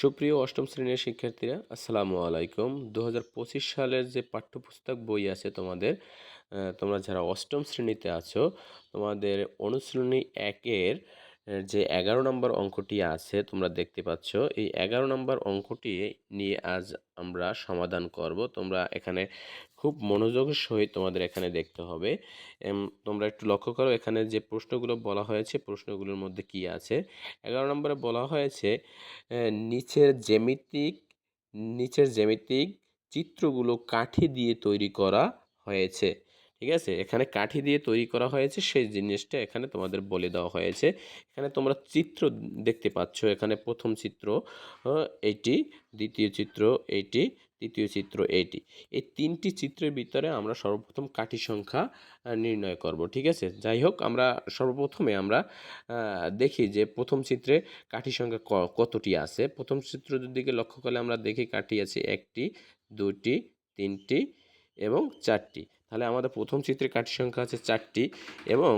সুপ্রিয় অষ্টম শ্রেণির শিক্ষার্থীরা, আসসালামু আলাইকুম। দু হাজার পঁচিশ সালের যে পাঠ্যপুস্তক বই আছে তোমাদের তোমরা যারা অষ্টম শ্রেণীতে আছো, তোমাদের অনুশ্রেণী একের যে এগারো নম্বর অঙ্কটি আছে, তোমরা দেখতে পাচ্ছ। এই এগারো নম্বর অঙ্কটি নিয়ে আজ আমরা সমাধান করব। তোমরা এখানে খুব মনোযোগের সহিত তোমাদের এখানে দেখতে হবে। তোমরা একটু লক্ষ্য করো, এখানে যে প্রশ্নগুলো বলা হয়েছে, প্রশ্নগুলোর মধ্যে কি আছে? এগারো নম্বরে বলা হয়েছে নিচের জ্যামিতিক নিচের জ্যামিতিক চিত্রগুলো কাঠি দিয়ে তৈরি করা হয়েছে। ঠিক আছে? এখানে কাঠি দিয়ে তৈরি করা হয়েছে। সেই জিনিসটা এখানে তোমাদের বলে দেওয়া হয়েছে। এখানে তোমরা চিত্র দেখতে পাচ্ছ। এখানে প্রথম চিত্র এইটি দ্বিতীয় চিত্র এইটি তৃতীয় চিত্র, এটি। এই তিনটি চিত্রের ভিতরে আমরা সর্বপ্রথম কাঠি সংখ্যা নির্ণয় করব, ঠিক আছে? যাই হোক, আমরা সর্বপ্রথমে আমরা দেখি যে প্রথম চিত্রে কাঠি সংখ্যা কতটি আছে? প্রথম চিত্র দিকে লক্ষ্য করলে আমরা দেখি কাঠি আছে একটি, দুটি, তিনটি এবং চারটি। তাহলে আমাদের প্রথম চিত্রে কাঠি সংখ্যা আছে চারটি এবং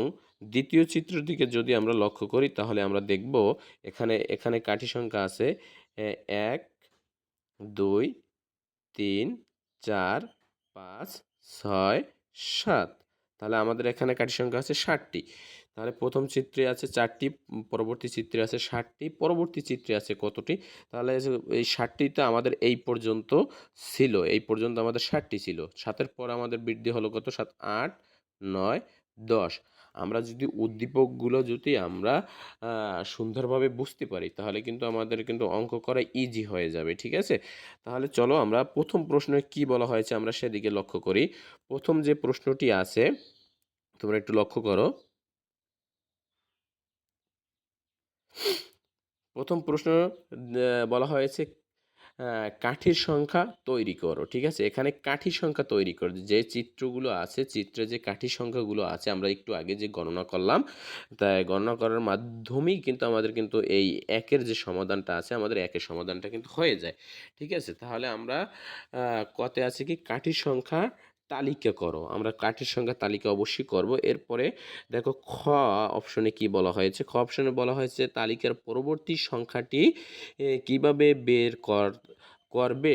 দ্বিতীয় চিত্রের দিকে যদি আমরা লক্ষ্য করি, তাহলে আমরা দেখব এখানে এখানে কাঠি সংখ্যা আছে এক, দুই, তিন, চার, পাঁচ, ছয়, সাত। তাহলে আমাদের এখানে কাঠি সংখ্যা আছে ষাটটি। তাহলে প্রথম চিত্রে আছে চারটি পরবর্তী চিত্রে আছে ষাটটি, পরবর্তী চিত্রে আছে কতটি? তাহলে এই ষাটটিতে আমাদের এই পর্যন্ত ছিল, এই পর্যন্ত আমাদের ষাটটি ছিল। সাতের পর আমাদের বৃদ্ধি হলো কত? সাত, আট, নয়, দশ। আমরা যদি উদ্দীপকগুলো যদি আমরা সুন্দরভাবে বুঝতে পারি, তাহলে কিন্তু আমাদের কিন্তু অঙ্ক করা ইজি হয়ে যাবে, ঠিক আছে? তাহলে চলো আমরা প্রথম প্রশ্নে কি বলা হয়েছে আমরা সেদিকে লক্ষ্য করি। প্রথম যে প্রশ্নটি আছে, তোমরা একটু লক্ষ্য করো। প্রথম প্রশ্ন বলা হয়েছে কাঠির সংখ্যা তৈরি করো, ঠিক আছে? এখানে কাঠির সংখ্যা তৈরি করো, যে চিত্রগুলো আছে, চিত্রে যে কাঠির সংখ্যাগুলো আছে, আমরা একটু আগে যে গণনা করলাম, তাই গণনা করার মাধ্যমেই কিন্তু আমাদের কিন্তু এই একের যে সমাধানটা আছে, আমাদের একের সমাধানটা কিন্তু হয়ে যায়, ঠিক আছে? তাহলে আমরা কতে আছে কি? কাঠির সংখ্যা তালিকা করো। আমরা কাঠের সংখ্যা তালিকা অবশ্যই করব। এরপরে দেখো খ অপশনে কি বলা হয়েছে? খ অপশনে বলা হয়েছে তালিকার পরবর্তী সংখ্যাটি কীভাবে বের কর, করবে?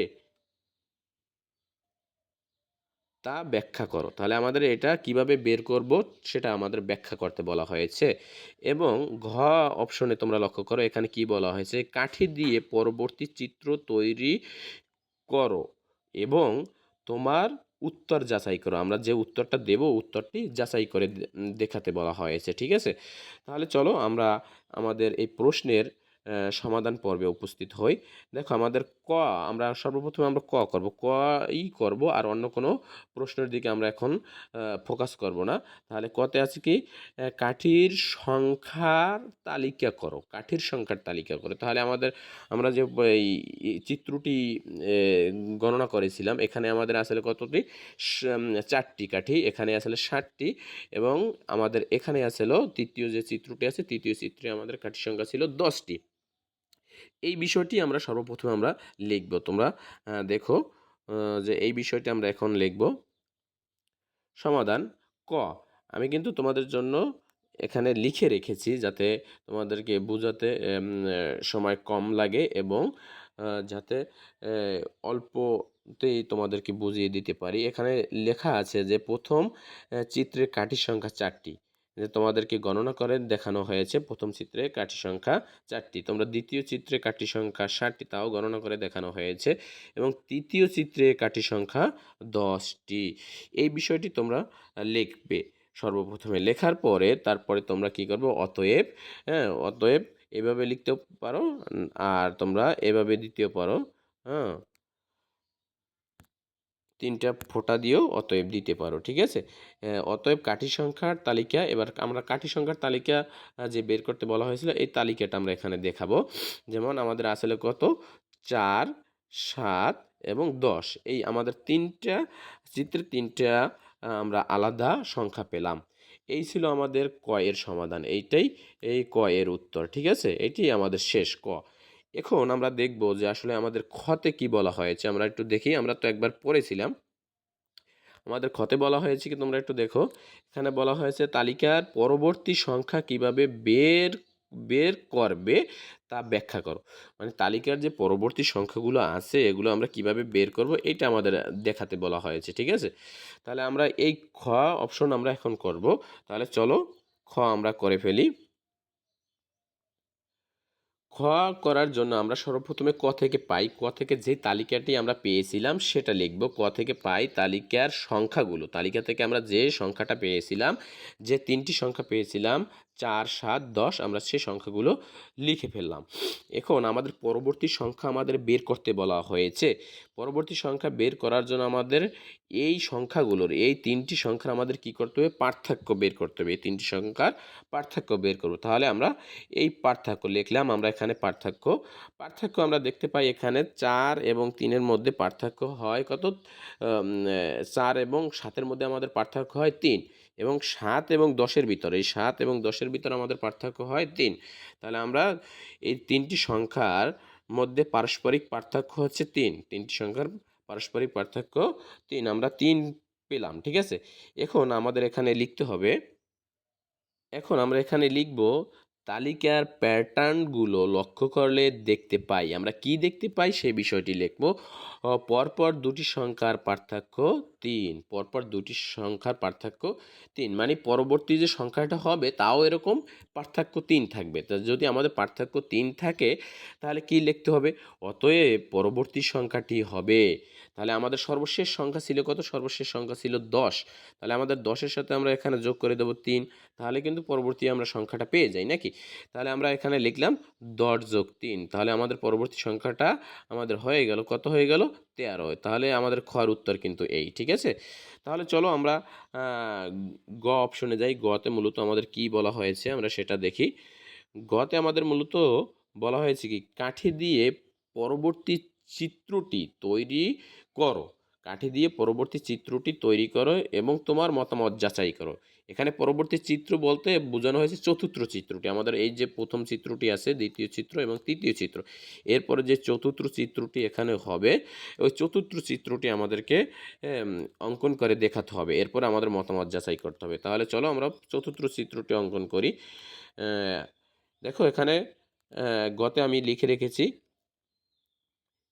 তা ব্যাখ্যা করো। তাহলে আমাদের এটা কীভাবে বের করব সেটা আমাদের ব্যাখ্যা করতে বলা হয়েছে। এবং ঘ অপশনে তোমরা লক্ষ্য করো, এখানে কি বলা হয়েছে? কাঠি দিয়ে পরবর্তী চিত্র তৈরি করো এবং তোমার উত্তর যাচাই করো। আমরা যে উত্তরটা দেব, উত্তরটি যাচাই করে দেখাতে বলা হয়েছে, ঠিক আছে? তাহলে চলো আমরা আমাদের এই প্রশ্নের সমাধান পর্বে উপস্থিত হই। দেখো আমাদের ক, আমরা সর্বপ্রথমে আমরা ক করব। ক ই করব আর অন্য কোনো প্রশ্নের দিকে আমরা এখন ফোকাস করব না। তাহলে কতে আছে কি? কাঠির সংখ্যার তালিকা করো। কাঠির সংখ্যার তালিকা করো। তাহলে আমাদের, আমরা যে এই চিত্রটি গণনা করেছিলাম, এখানে আমাদের আসলে কতটি? চারটি কাঠি, এখানে আসলে ষাটটি এবং আমাদের এখানে আসলে তৃতীয় যে চিত্রটি আছে, তৃতীয় চিত্রে আমাদের কাঠি সংখ্যা ছিল দশটি। এই বিষয়টি আমরা সর্বপ্রথমে আমরা লিখব। তোমরা দেখো যে এই বিষয়টি আমরা এখন লিখব। সমাধান ক। আমি কিন্তু তোমাদের জন্য এখানে লিখে রেখেছি যাতে তোমাদেরকে বোঝাতে সময় কম লাগে এবং যাতে অল্পতেই তোমাদেরকে বুঝিয়ে দিতে পারি। এখানে লেখা আছে যে প্রথম চিত্রের কাঠির সংখ্যা চারটি। যে তোমাদেরকে গণনা করে দেখানো হয়েছে প্রথম চিত্রে কাঠি সংখ্যা চারটি। তোমরা দ্বিতীয় চিত্রে কাঠি সংখ্যা ষাটটি, তাও গণনা করে দেখানো হয়েছে। এবং তৃতীয় চিত্রে কাঠি সংখ্যা দশটি। এই বিষয়টি তোমরা লিখবে। সর্বপ্রথমে লেখার পরে তারপরে তোমরা কি করবে? অতএব হ্যাঁ অতএব এভাবে লিখতেও পারো, আর তোমরা এভাবে দিতেও পারো হ্যাঁ। তিনটা ফোঁটা দিয়েও অতএব দিতে পারো, ঠিক আছে? অতএব কাঠি সংখ্যার তালিকা, এবার আমরা কাঠি সংখ্যার তালিকা যে বের করতে বলা হয়েছিল, এই তালিকাটা আমরা এখানে দেখাবো। যেমন আমাদের আসলে কত? চার, সাত এবং দশ। এই আমাদের তিনটা চিত্রে তিনটা আমরা আলাদা সংখ্যা পেলাম। এই ছিল আমাদের ক এর সমাধান, এইটাই এই ক এর উত্তর, ঠিক আছে? এটি আমাদের শেষ ক। এখন আমরা দেখব যে আসলে আমাদের খতে কি বলা হয়েছে। আমরা একটু দেখি, আমরা তো একবার পড়েছিলাম। আমাদের খতে বলা হয়েছে কি তোমরা একটু দেখো। এখানে বলা হয়েছে, তালিকার পরবর্তী সংখ্যা কীভাবে বের বের করবে তা ব্যাখ্যা করো। মানে তালিকার যে পরবর্তী সংখ্যাগুলো আছে, এগুলো আমরা কীভাবে বের করব, এটা আমাদের দেখাতে বলা হয়েছে, ঠিক আছে? তাহলে আমরা এই খ অপশন আমরা এখন করব। তাহলে চলো, খ আমরা করে ফেলি। খ করার জন্য আমরা সর্বপ্রথমে ক থেকে পাই। ক থেকে যে তালিকাটি আমরা পেয়েছিলাম সেটা লিখব। ক থেকে পাই তালিকার সংখ্যাগুলো। তালিকা থেকে আমরা যে সংখ্যাটা পেয়েছিলাম, যে তিনটি সংখ্যা পেয়েছিলাম চার, সাত, দশ আমরা সেই সংখ্যাগুলো লিখে ফেললাম। এখন আমাদের পরবর্তী সংখ্যা আমাদের বের করতে বলা হয়েছে। পরবর্তী সংখ্যা বের করার জন্য আমাদের এই সংখ্যাগুলোর, এই তিনটি সংখ্যার আমাদের কি করতে হবে? পার্থক্য বের করতে হবে। এই তিনটি সংখ্যার পার্থক্য বের করব। তাহলে আমরা এই পার্থক্য লিখলাম, আমরা এখানে পার্থক্য। পার্থক্য আমরা দেখতে পাই এখানে চার এবং তিনের মধ্যে পার্থক্য হয় কত? চার এবং সাতের মধ্যে আমাদের পার্থক্য হয় তিন। এবং সাত এবং দশের ভিতরে, এই সাত এবং দশের ভিতরে আমাদের পার্থক্য হয় তিন। তাহলে আমরা এই তিনটি সংখ্যার মধ্যে পারস্পরিক পার্থক্য হচ্ছে তিন। তিনটি সংখ্যার পারস্পরিক পার্থক্য তিন। আমরা তিন পেলাম, ঠিক আছে? এখন আমাদের এখানে লিখতে হবে, এখন আমরা এখানে লিখব তালিকার প্যাটার্নগুলো লক্ষ্য করলে দেখতে পাই। আমরা কি দেখতে পাই সেই বিষয়টি লিখব। পরপর দুটি সংখ্যার পার্থক্য তিন, পরপর দুটি সংখ্যার পার্থক্য তিন। মানে পরবর্তী যে সংখ্যাটা হবে, তাও এরকম পার্থক্য তিন থাকবে। তা যদি আমাদের পার্থক্য তিন থাকে, তাহলে কি লিখতে হবে? অতএব পরবর্তী সংখ্যাটি হবে, তাহলে আমাদের সর্বশেষ সংখ্যা ছিল কত? সর্বশেষ সংখ্যা ছিল দশ। তাহলে আমাদের দশের সাথে আমরা এখানে যোগ করে দেবো তিন। তাহলে কিন্তু পরবর্তী আমরা সংখ্যাটা পেয়ে যাই, নাকি? তাহলে আমরা এখানে লিখলাম দশ যোগ তিন। তাহলে আমাদের পরবর্তী সংখ্যাটা আমাদের হয়ে গেল, কত হয়ে গেল? তেরো। তাহলে আমাদের খর উত্তর কিন্তু এই, ঠিক আছে? তাহলে চলো আমরা গ অপশনে যাই। গতে মূলত আমাদের কি বলা হয়েছে আমরা সেটা দেখি। গতে আমাদের মূলত বলা হয়েছে কি, কাঠি দিয়ে পরবর্তী চিত্রটি তৈরি করো। কাঠি দিয়ে পরবর্তী চিত্রটি তৈরি করো এবং তোমার মতামত যাচাই করো। এখানে পরবর্তী চিত্র বলতে বোঝানো হয়েছে চতুর্থ চিত্রটি। আমাদের এই যে প্রথম চিত্রটি আছে, দ্বিতীয় চিত্র এবং তৃতীয় চিত্র, এরপরে যে চতুর্থ চিত্রটি এখানে হবে, ওই চতুর্থ চিত্রটি আমাদেরকে অঙ্কন করে দেখাতে হবে। এরপরে আমাদের মতামত যাচাই করতে হবে। তাহলে চলো আমরা চতুর্থ চিত্রটি অঙ্কন করি। দেখো এখানে গতে আমি লিখে রেখেছি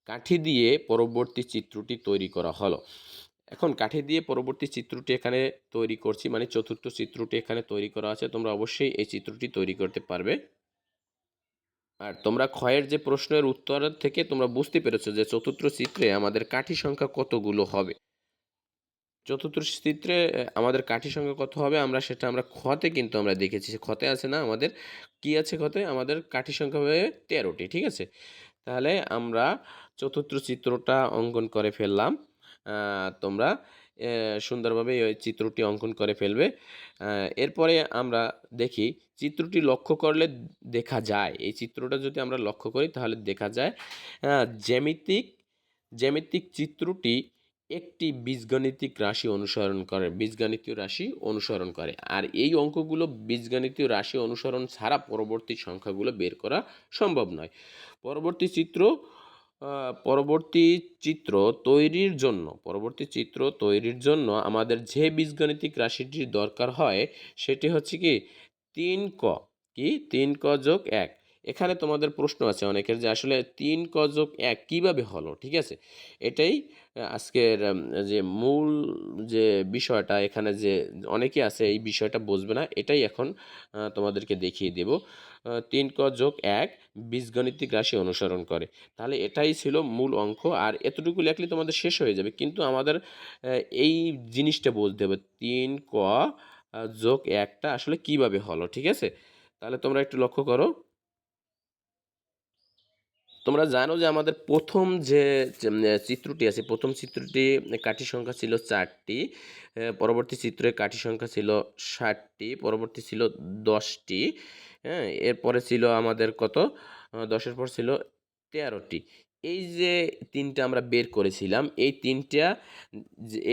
কাঠি দিয়ে পরবর্তী চিত্রটি তৈরি করা হলো। এখন কাঠি দিয়ে পরবর্তী চিত্রটি এখানে তৈরি করছি মানে চতুর্থ চিত্রটি এখানে তৈরি করা আছে। তোমরা অবশ্যই এই চিত্রটি তৈরি করতে পারবে। আর তোমরা ক্ষয়ের যে প্রশ্নের উত্তর থেকে তোমরা বুঝতে পেরেছ যে চতুর্থ চিত্রে আমাদের কাঠি সংখ্যা কতগুলো হবে। চতুর্থ চিত্রে আমাদের কাঠি সংখ্যা কত হবে আমরা সেটা আমরা খতে কিন্তু আমরা দেখেছি। খতে আছে না আমাদের, কি আছে ক্ষতে? আমাদের কাঠি সংখ্যা হবে তেরোটি, ঠিক আছে? তাহলে আমরা চতুর্থ চিত্রটা অঙ্কন করে ফেললাম। তোমরা সুন্দরভাবে ওই চিত্রটি অঙ্কন করে ফেলবে। এরপরে আমরা দেখি, চিত্রটি লক্ষ্য করলে দেখা যায়। এই চিত্রটা যদি আমরা লক্ষ্য করি, তাহলে দেখা যায় জ্যামিতিক জ্যামিতিক চিত্রটি একটি বীজগণিতিক রাশি অনুসরণ করে, বীজগণিতীয় রাশি অনুসরণ করে। আর এই অঙ্কগুলো বীজগণিতীয় রাশি অনুসরণ ছাড়া পরবর্তী সংখ্যাগুলো বের করা সম্ভব নয়। পরবর্তী চিত্র পরবর্তী চিত্র তৈরির জন্য, পরবর্তী চিত্র তৈরির জন্য আমাদের যে বীজগণিতিক রাশিটির দরকার হয়, সেটি হচ্ছে কি? তিন ক, কি? তিন ক যোগ এক। এখানে তোমাদের প্রশ্ন আছে অনেকের যে আসলে তিন ক যোগ এক কীভাবে হলো, ঠিক আছে? এটাই আজকের যে মূল যে বিষয়টা, এখানে যে অনেকে আছে এই বিষয়টা বুঝবে না, এটাই এখন তোমাদেরকে দেখিয়ে দেব। তিন ক যোগ এক বীজগণিতিক রাশি অনুসরণ করে। তাহলে এটাই ছিল মূল অঙ্ক, আর এতটুকু লেখলে তোমাদের শেষ হয়ে যাবে। কিন্তু আমাদের এই জিনিসটা বুঝতে হবে, তিন ক যোগ একটা আসলে কীভাবে হলো, ঠিক আছে? তাহলে তোমরা একটু লক্ষ্য করো। তোমরা জানো যে আমাদের প্রথম যে চিত্রটি আছে, প্রথম চিত্রটি কাঠি সংখ্যা ছিল চারটি পরবর্তী চিত্রে কাঠি সংখ্যা ছিল ষাটটি, পরবর্তী ছিল দশটি হ্যাঁ এরপরে ছিল আমাদের কত? দশের পর ছিল তেরোটি। এই যে তিনটা আমরা বের করেছিলাম, এই তিনটা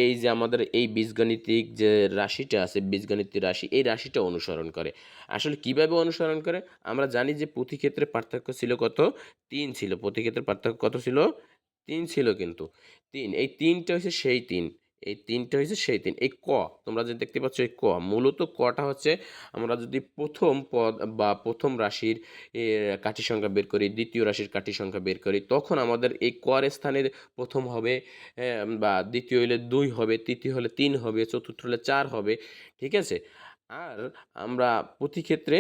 এই যে আমাদের এই বীজগণিতিক যে রাশিটা আছে, বীজগণিতিক রাশি, এই রাশিটা অনুসরণ করে। আসলে কীভাবে অনুসরণ করে? আমরা জানি যে পুঁথিক্ষেত্রে ক্ষেত্রে পার্থক্য ছিল কত? তিন ছিল। পুঁথিক্ষেত্রে পার্থক্য কত ছিল? তিন ছিল কিন্তু। তিন। এই তিনটা হচ্ছে সেই তিন। এই তিনটা হয়েছে সেই তিন। এই ক, তোমরা যে দেখতে পাচ্ছ এই ক, মূলত কটা হচ্ছে, আমরা যদি প্রথম পদ বা প্রথম রাশির কাঠি সংখ্যা বের করি, দ্বিতীয় রাশির কাঠি সংখ্যা বের করি, তখন আমাদের এই কর স্থানে প্রথম হবে বা দ্বিতীয় হলে দুই হবে, তৃতীয় হলে তিন হবে, চতুর্থ হলে চার হবে, ঠিক আছে? আর আমরা প্রতি ক্ষেত্রে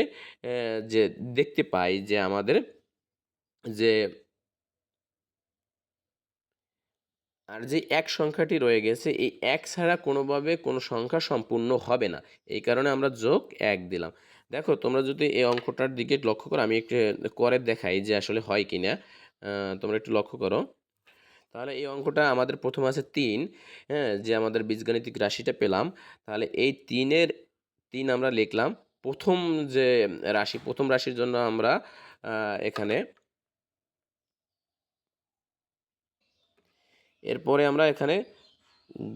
যে দেখতে পাই যে আমাদের যে আর যে এক সংখ্যাটি রয়ে গেছে, এই এক ছাড়া কোনোভাবে কোনো সংখ্যা সম্পূর্ণ হবে না। এই কারণে আমরা যোগ এক দিলাম। দেখো, তোমরা যদি এই অঙ্কটার দিকে লক্ষ্য করো, আমি একটু করে দেখাই যে আসলে হয় কি না তোমরা একটু লক্ষ্য করো। তাহলে এই অঙ্কটা আমাদের প্রথম আছে তিন হ্যাঁ যে আমাদের বীজগাণিতিক রাশিটা পেলাম। তাহলে এই তিনের তিন আমরা লিখলাম। প্রথম যে রাশি, প্রথম রাশির জন্য আমরা এখানে এরপরে আমরা এখানে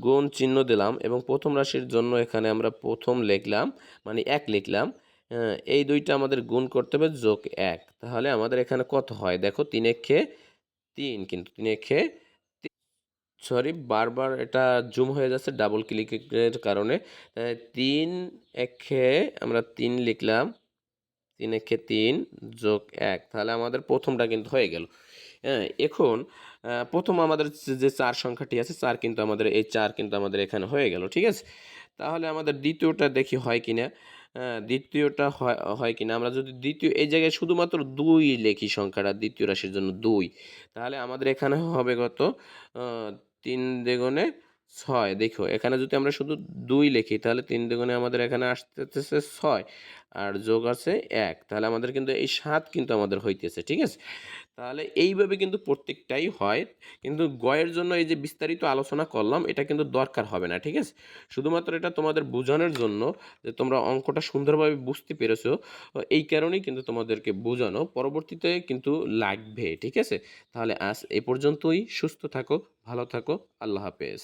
গুণ চিহ্ন দিলাম এবং প্রথম রাশির জন্য এখানে আমরা প্রথম লিখলাম মানে এক লিখলাম এই দুইটা আমাদের গুণ করতে হবে যোগ এক। তাহলে আমাদের এখানে কত হয়? দেখো, তিন একে তিন, কিন্তু তিন একে সরি বারবার এটা জুম হয়ে যাচ্ছে ডাবল ক্লিকের কারণে। তিন একে আমরা তিন লিখলাম, তিন একে তিন যোগ এক। তাহলে আমাদের প্রথমটা কিন্তু হয়ে গেল। হ্যাঁ এখন প্রথম আমাদের যে- চার সংখ্যাটি আছে, চার কিন্তু আমাদের, এই চার কিন্তু আমাদের এখানে হয়ে গেল, ঠিক আছে? তাহলে আমাদের দ্বিতীয়টা দেখি হয় কি না দ্বিতীয়টা হয় কিনা? আমরা যদি দ্বিতীয়, এই জায়গায় শুধুমাত্র দুই লেখি সংখ্যাটা, দ্বিতীয় রাশির জন্য দুই। তাহলে আমাদের এখানে হবে কত? তিন দ্বিগুণে ছয়। দেখো, এখানে যদি আমরা শুধু দুই লিখি, তাহলে তিন দুগুণে আমাদের এখানে আসতেছে ছয়। আর যোগ আছে এক। তাহলে আমাদের কিন্তু এই সাত কিন্তু আমাদের হইতেছে, ঠিক আছে? তাহলে এইভাবে কিন্তু প্রত্যেকটাই হয়। কিন্তু গয়ের জন্য এই যে বিস্তারিত আলোচনা করলাম, এটা কিন্তু দরকার হবে না, ঠিক আছে? শুধুমাত্র এটা তোমাদের বোঝানোর জন্য যে তোমরা অঙ্কটা সুন্দরভাবে বুঝতে পেরেছ, এই কারণেই কিন্তু তোমাদেরকে বোঝানো। পরবর্তীতে কিন্তু লাগবে, ঠিক আছে? তাহলে আজ এ পর্যন্তই। সুস্থ থাকো, ভালো থাকো। আল্লাহ হাফেজ।